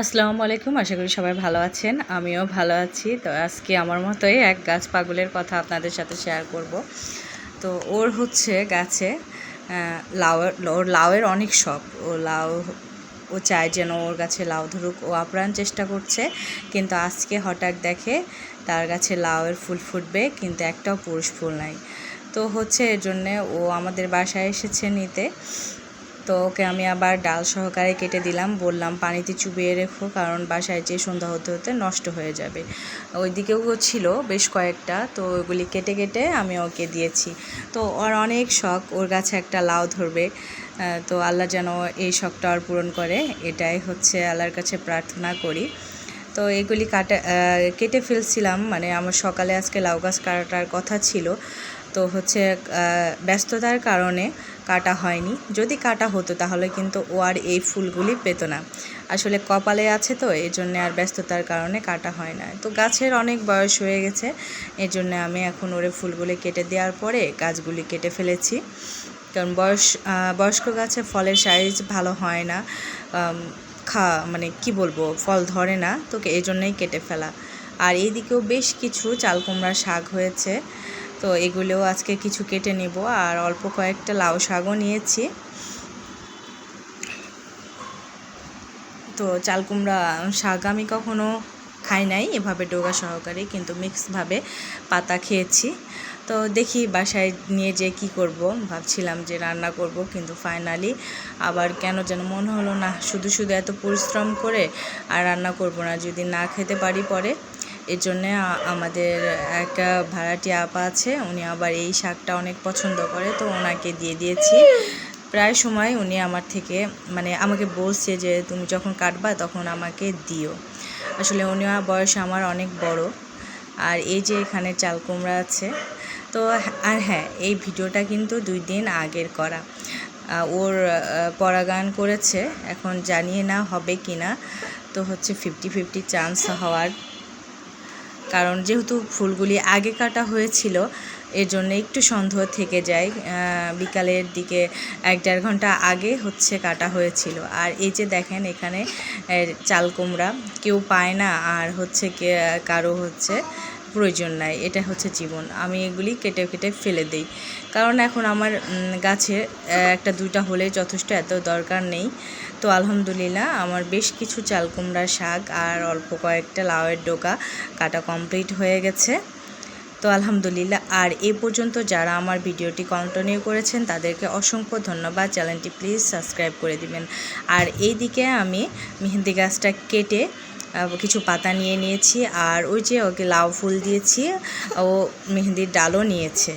আসসালামু আলাইকুম, আশা করি সবাই ভালো আছেন। আমিও ভালো আছি। তো আজকে আমার মতোই এক গাছ পাগলের কথা আপনাদের সাথে শেয়ার করব। তো ওর হচ্ছে গাছে লাউয়ের ওর লাউয়ের অনেক শখ। ও লাউ, ও চায় যেন ওর গাছে লাউ ধরুক। ও আপ্রাণ চেষ্টা করছে, কিন্তু আজকে হঠাৎ দেখে তার গাছে লাউয়ের ফুল ফুটবে, কিন্তু একটাও পুরুষ ফুল নাই। তো হচ্ছে এর জন্যে ও আমাদের বাসায় এসেছে নিতে। তো ওকে আমি আবার ডাল সহকারে কেটে দিলাম। বললাম, পানিতে চুবিয়ে রেখো, কারণ বাসায় যে সন্ধ্যা হতে হতে নষ্ট হয়ে যাবে। ওই ওইদিকেও ছিল বেশ কয়েকটা, তো ওইগুলি কেটে কেটে আমি ওকে দিয়েছি। তো ওর অনেক শখ, ওর কাছে একটা লাউ ধরবে। তো আল্লাহ যেন এই শখটা আর পূরণ করে, এটাই হচ্ছে আল্লাহর কাছে প্রার্থনা করি। তো এগুলি কাটা কেটে ফেলছিলাম মানে আমার সকালে আজকে লাউ গাছ কাটার কথা ছিল। তো হচ্ছে ব্যস্ততার কারণে কাটা হয়নি। যদি কাটা হতো তাহলে কিন্তু ও আর এই ফুলগুলি পেত না। আসলে কপালে আছে তো এই জন্যে আর ব্যস্ততার কারণে কাটা হয় না। তো গাছের অনেক বয়স হয়ে গেছে এই জন্যে আমি এখন ওরে ফুলগুলি কেটে দেওয়ার পরে গাছগুলি কেটে ফেলেছি। কারণ বয়স বয়স্ক গাছে ফলের সাইজ ভালো হয় না খা মানে কি বলব, ফল ধরে না তোকে এই জন্যই কেটে ফেলা। আর এইদিকেও বেশ কিছু চাল কুমড়া শাক হয়েছে। তো এগুলোও আজকে কিছু কেটে নেব আর অল্প কয়েকটা লাউ শাকও নিয়েছি। তো চাল কুমড়া শাক আমি কখনো খাই নাই, এভাবে ডোগা সহকারে কিন্তু মিক্সভাবে পাতা খেয়েছি। তো দেখি বাসায় নিয়ে যে কি করব, ভাবছিলাম যে রান্না করব কিন্তু ফাইনালি আবার কেন যেন মনে হলো না, শুধু শুধু এত পরিশ্রম করে আর রান্না করব না, যদি না খেতে পারি পরে। এর জন্যে আমাদের একটা ভাড়াটি আপা আছে, উনি আবার এই শাকটা অনেক পছন্দ করে, তো ওনাকে দিয়ে দিয়েছি। প্রায় সময় উনি আমার থেকে মানে আমাকে বলছে যে তুমি যখন কাটবা তখন আমাকে দিও। আসলে উনি বয়স আমার অনেক বড়। আর এই যে এখানে চাল কুমড়া আছে, তো আর হ্যাঁ এই ভিডিওটা কিন্তু দুই দিন আগের করা। ওর পরাগায়ন করেছে, এখন জানিয়ে না হবে কি না তো হচ্ছে ফিফটি ফিফটি চান্স হওয়ার কারণ যেহেতু ফুলগুলি আগে কাটা হয়েছিল এর জন্য একটু সন্দেহ থেকে যায়। বিকালের দিকে এক দেড় ঘণ্টা আগে হচ্ছে কাটা হয়েছিল। আর এই যে দেখেন এখানে চাল কুমড়া, কেউ পায় না, আর হচ্ছে কে, কারও হচ্ছে প্রয়োজন নাই, এটা হচ্ছে জীবন। আমি এগুলি কেটে কেটে ফেলে দিই। কারণ এখন আমার গাছে একটা দুইটা হলে যথেষ্ট এত দরকার নেই। তো আলহামদুলিল্লাহ আমার বেশ কিছু চাল কুমড়ার শাক আর অল্প কয়েকটা লাউয়ের ডোকা কাটা কমপ্লিট হয়ে গেছে। তো আলহামদুলিল্লাহ, আর এ পর্যন্ত যারা আমার ভিডিওটি কন্টিনিউ করেছেন, তাদেরকে অসংখ্য ধন্যবাদ। চ্যানেলটি প্লিজ সাবস্ক্রাইব করে দিবেন। আর এই দিকে আমি মেহেন্দি গাছটা কেটে কিছু পাতা নিয়ে নিয়েছি আর ওই যে ওকে লাউ ফুল দিয়েছি, ও মেহেন্দির ডালও নিয়েছে।